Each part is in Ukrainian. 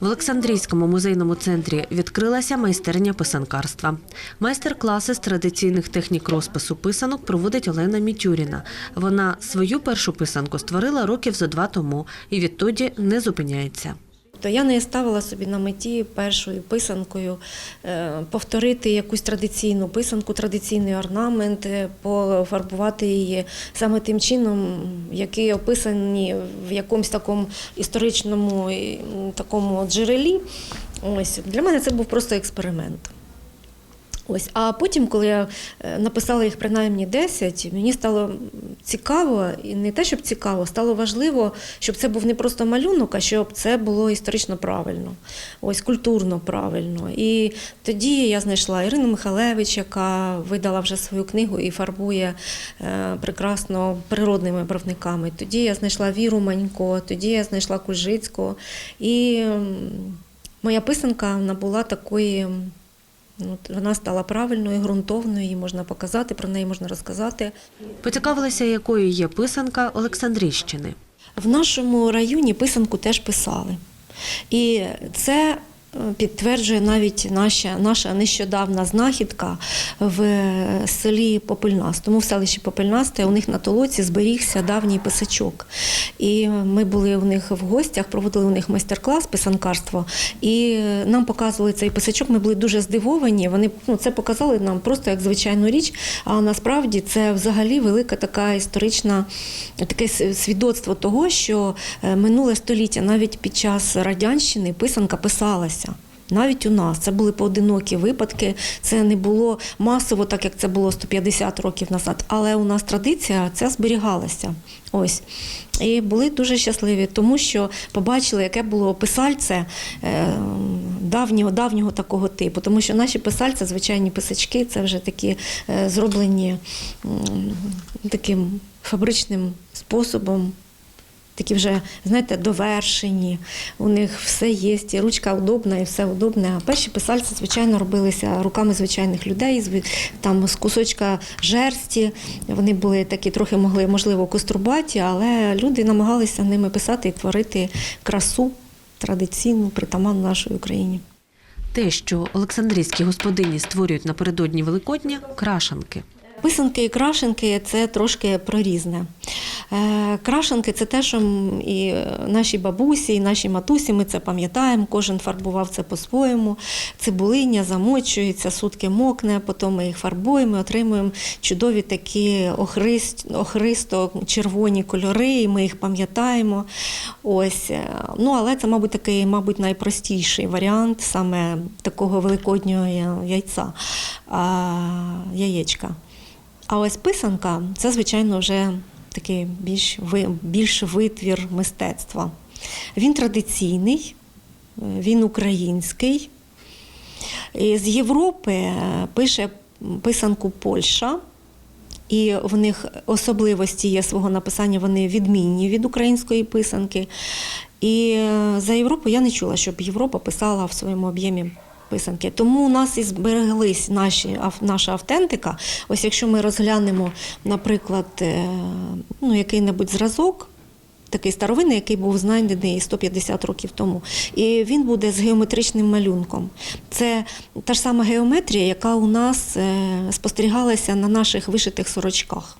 В Олександрійському музейному центрі відкрилася майстерня писанкарства. Майстер-класи з традиційних технік розпису писанок проводить Олена Мітюріна. Вона свою першу писанку створила років зо два тому і відтоді не зупиняється. То я не ставила собі на меті першою писанкою е, повторити якусь традиційну писанку, традиційний орнамент, е, пофарбувати її саме тим чином, які описані в якомусь такому історичному такому джерелі. Ось для мене це був просто експеримент. Ось, а потім, коли я е, написала їх принаймні 10, мені стало цікаво, і не те, щоб цікаво, стало важливо, щоб це був не просто малюнок, а щоб це було історично правильно, ось культурно правильно. І тоді я знайшла Ірину Михалевич, яка видала вже свою книгу і фарбує е, прекрасно природними барвниками. Тоді я знайшла Віру Манько, тоді я знайшла Кульжицького. І моя писанка набула такої. От вона стала правильною, ґрунтовною, її можна показати, про неї можна розказати. Поцікавилася, якою є писанка Олександрійщини. В нашому районі писанку теж писали. І це підтверджує навіть наша, наша нещодавна знахідка в селі Попельнас. Тому в селищі Попельнасте у них на толоці зберігся давній писачок. І ми були у них в гостях, проводили у них майстер-клас писанкарство, і нам показували цей писачок. Ми були дуже здивовані. Вони ну, це показали нам просто як звичайну річ. А насправді це взагалі велика така історична таке свідоцтво того, що е, минуле століття, навіть під час радянщини, писанка писалася. Навіть у нас це були поодинокі випадки, це не було масово, так як це було 150 років назад. Але у нас традиція ця зберігалася. Ось. І були дуже щасливі, тому що побачили, яке було писальце е, давнього, давнього такого типу. Тому що наші писальці, звичайні писачки, це вже такі е, зроблені таким фабричним способом. Такі вже, знаєте, довершені, у них все є, і ручка удобна, і все удобне. А перші писальці, звичайно, робилися руками звичайних людей, там з кусочка жерсті. Вони були такі, трохи могли, можливо, кострубаті, але люди намагалися ними писати і творити красу традиційну, притаманну нашій Україні. Те, що Олександрійські господині створюють напередодні Великодня крашанки. Писанки і крашенки це трошки про різне. Е, Крашенки це те, що і наші бабусі, і наші матусі, ми це пам'ятаємо, кожен фарбував це по-своєму. Цибулиння замочується, сутки мокне, потім ми їх фарбуємо, отримуємо чудові такі охрист, охристо-червоні кольори, і ми їх пам'ятаємо. Ось. е, Ну, але це, мабуть, такий, мабуть, найпростіший варіант саме такого великоднього яйця, яєчка. А ось писанка це, звичайно, вже такий більш, більш витвір мистецтва. Він традиційний, він український. З Європи е, пише писанку Польща. І в них особливості є свого написання, вони відмінні від української писанки. І е, за Європу я не чула, щоб Європа писала в своєму об'ємі писанки. Тому у нас і збереглись наші, наша автентика. Ось якщо ми розглянемо, наприклад, е, ну, який-небудь зразок. Такий старовинний, який був знайдений 150 років тому. І він буде з геометричним малюнком. Це та ж сама геометрія, яка у нас е, спостерігалася на наших вишитих сорочках.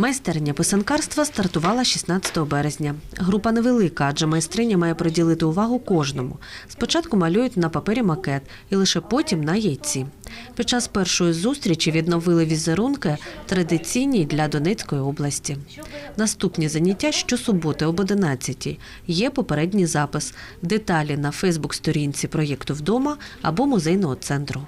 Майстерня писанкарства стартувала 16 березня. Група невелика, адже майстриня має приділити увагу кожному. Спочатку малюють на папері макет і лише потім на яйці. Під час першої зустрічі відновили візерунки традиційні для Донецької області. Наступні заняття щосуботи об 11-й. Є попередній запис. Деталі на Фейсбук-сторінці проєкту вдома або музейного центру.